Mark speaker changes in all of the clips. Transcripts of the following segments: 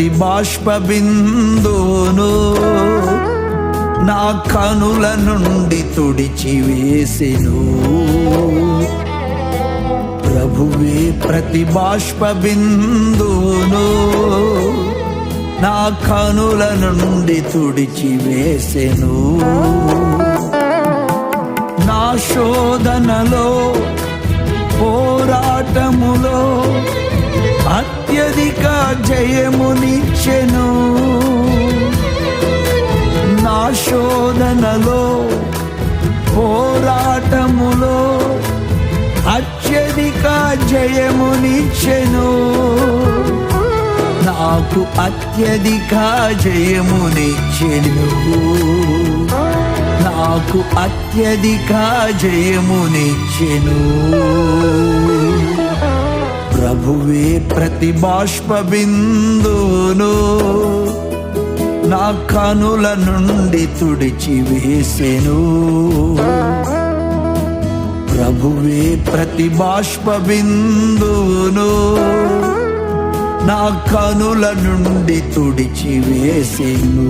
Speaker 1: ప్రతి బాష్ప బిందును నా కనుల నుండి తుడిచి వేసెను ప్రభువే ప్రతి బాష్ప బిందును నా కనుల నుండి తుడిచి వేసెను నా శోధనలో పోరాటములో జయమునిచ్చెను. నా శోధనలో పోరాటములో అత్యధిక జయమునిచ్చెను. నాకు అత్యధిక జయమునిచ్చెను. నాకు అత్యధిక జయమునిచ్చెను. ప్రభువే ప్రతి బాష్ప బిందును నా కనుల నుండి తుడిచి వేసెను. ప్రభువే ప్రతి బాష్ప బిందును నా కనుల నుండి తుడిచి వేసెను.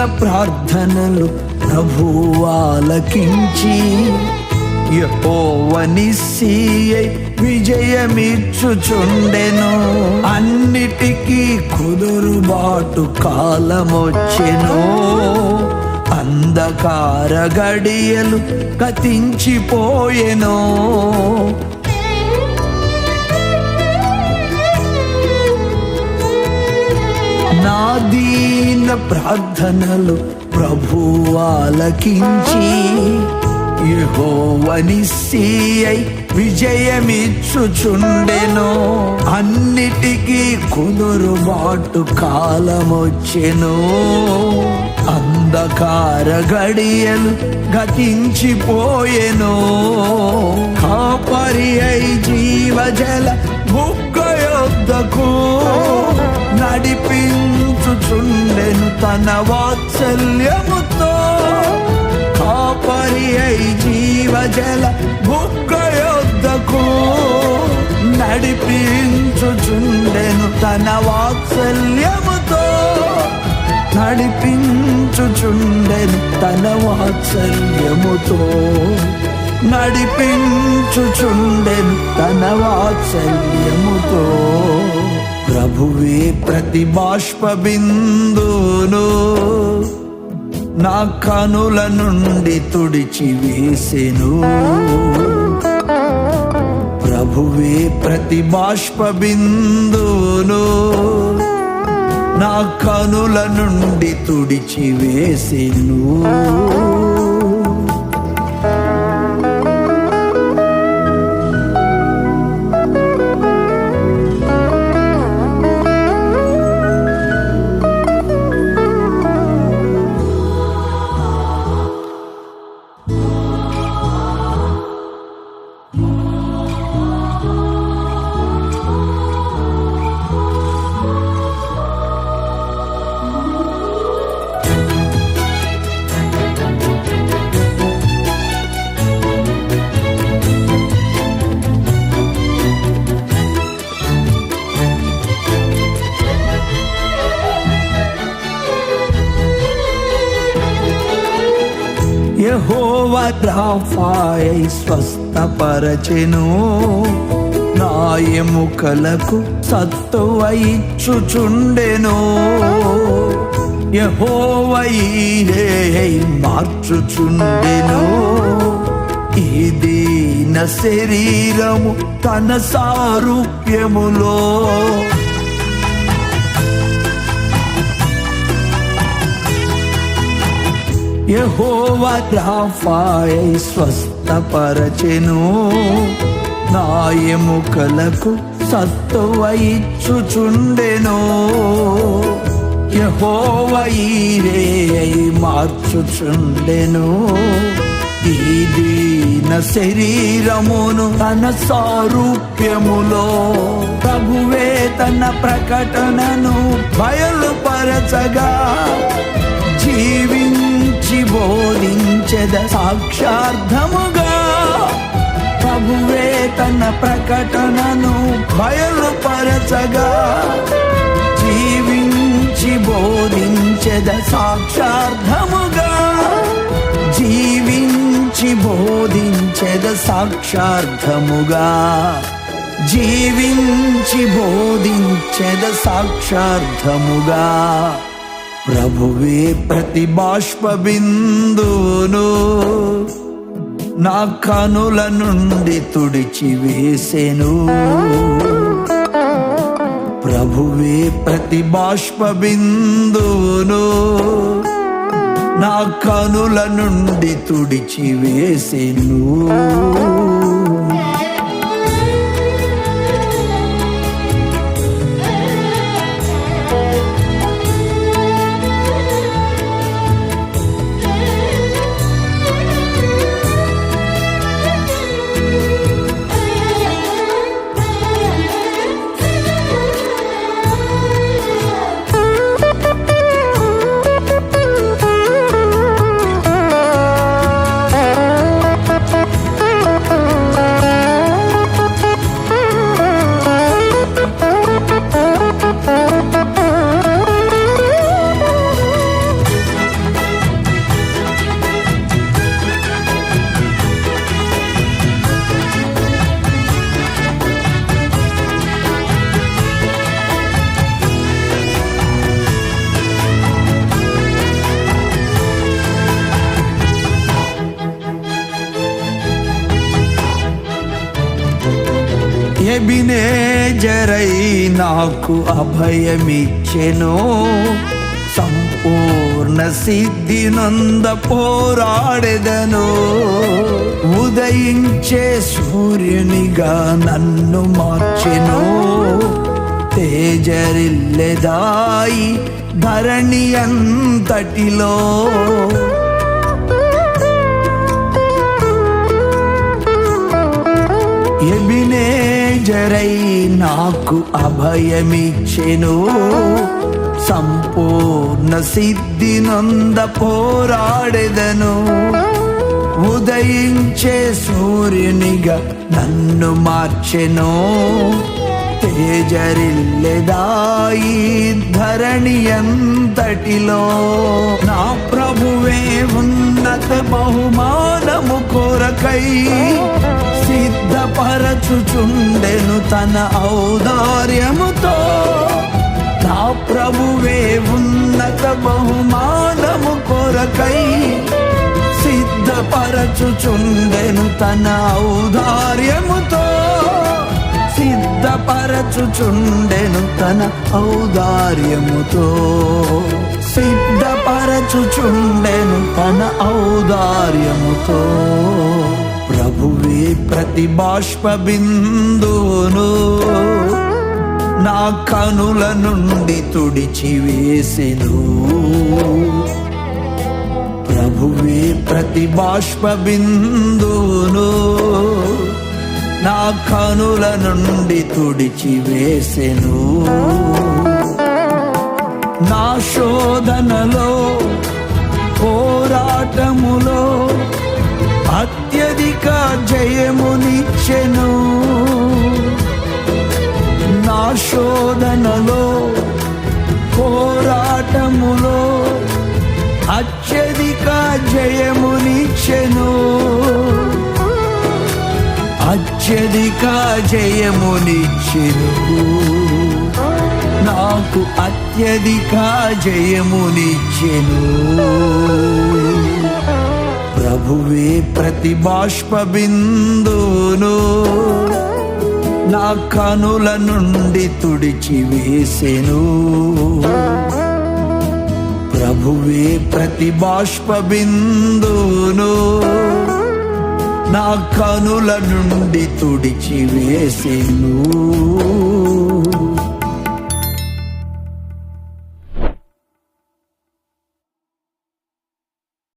Speaker 1: నాదీన ప్రార్థనలు ప్రభువాలకించి యహోవనిస్సీయై విజయమిచ్చుచుండెను. అన్నిటికీ కుదురుబాటు కాలమొచ్చెను. అంధకార గడియలు కతించిపోయెను. నా దీన ప్రార్థనలు ప్రభువాలకించి యెహోవనిస్సీయై విజయమిచ్చుచుండెను. అన్నిటికీ కుదురుబాటు కాలమొచ్చెను. అంధకార గడియలు గతించిపోయెను. కాపరి అయి జీవజల ముగ్గ యొద్దకు తన వాత్సల్యముతో కాపరి అయి జీవజల బుగ్గ యొద్దకు నడిపించుచుండెను తన వాత్సల్యముతో నడిపించుచుండెను తన వాత్సల్యముతో నడిపించుచుండెను తన వాత్సల్యముతో. ప్రభువే ప్రతి బాష్ప బిందును నా కనుల నుండి తుడిచి వేసెను ప్రభువే ప్రతి బాష్ప బిందును నా కనుల నుండి తుడిచి వేసెను యహోవ స్వస్థపరచెను. నా ఎముకలకు సత్తువ ఇచ్చుచుండెను యహోవైరే మార్చుచుండెను. ఇది దీన శరీరము తన సారూప్యములో యహోవా రాఫాయ్ స్వస్థపరచెను. నా ఎముకలకు సత్తువ ఇచ్చుచుండెను యహోవ మార్చుచుండెను. ఈ దీన శరీరమును తన సారూప్యములో ప్రభువే తన ప్రకటనను బయలుపరచగా. జీవించి బోధించెద సాక్షార్థముగా. ప్రభువే తన ప్రకటనను బయలుపరచగా. జీవించి బోధించెద సాక్షార్థముగా. జీవించి బోధించెద సాక్షార్థముగా. జీవించి బోధించెద సాక్షార్థముగా. ప్రభువే ప్రతి బాష్ప బిందువును నా కనుల నుండి తుడిచి వేసెను ప్రభువే ప్రతి బాష్ప బిందువును నా కనుల నుండి తుడిచి వేసెను ఎబినేజరై నాకు అభయమిచ్చెను. సంపూర్ణ సిద్ధి నంద పోరాడెదను. ఉదయించే సూర్యునిగా నన్ను మార్చెను. తేజరిల్లెదాయి ధరణి అంతటిలో. ఎబినే ఎబినేజరై నాకు అభయమిచ్చెను. సంపూర్ణ సిద్ధి నంద పోరాడెదను. ఉదయించే సూర్యునిగా నన్ను మార్చెను. తేజరిల్లెదాయి ధరణి అంతటిలో. నా ప్రభువే ఉన్నత బహుమానము కోరకై సిద్ధపరచుచుండెను తన ఔదార్యముతో. నా ప్రభువే ఉన్నత బహుమానము కొరకై సిద్ధపరచుచుండెను తన ఔదార్యముతో. సిద్ధపరచుచుండెను తన ఔదార్యముతో. సిద్ధపరచుచుండెను తన ఔదార్యముతో. ప్రభువే ప్రతి బాష్ప బిందువును నా కనుల నుండి తుడిచి వేసెను ప్రభువే ప్రతి బాష్ప బిందువును నా కనుల నుండి తుడిచి వేసెను నా శోధనలో పోరాటం చెను నా శోధనలో పోరాటములో అత్యధిక జయమునిచ్చెను. అత్యధిక జయమునిచ్చెను. నాకు అత్యధిక జయమునిచ్చెను. ప్రభువే ప్రతి బాష్ప బిందును నా కనుల నుండి తుడిచి వేసెను. ప్రభువే ప్రతి బాష్ప బిందును నా కనుల నుండి తుడిచి వేసెను.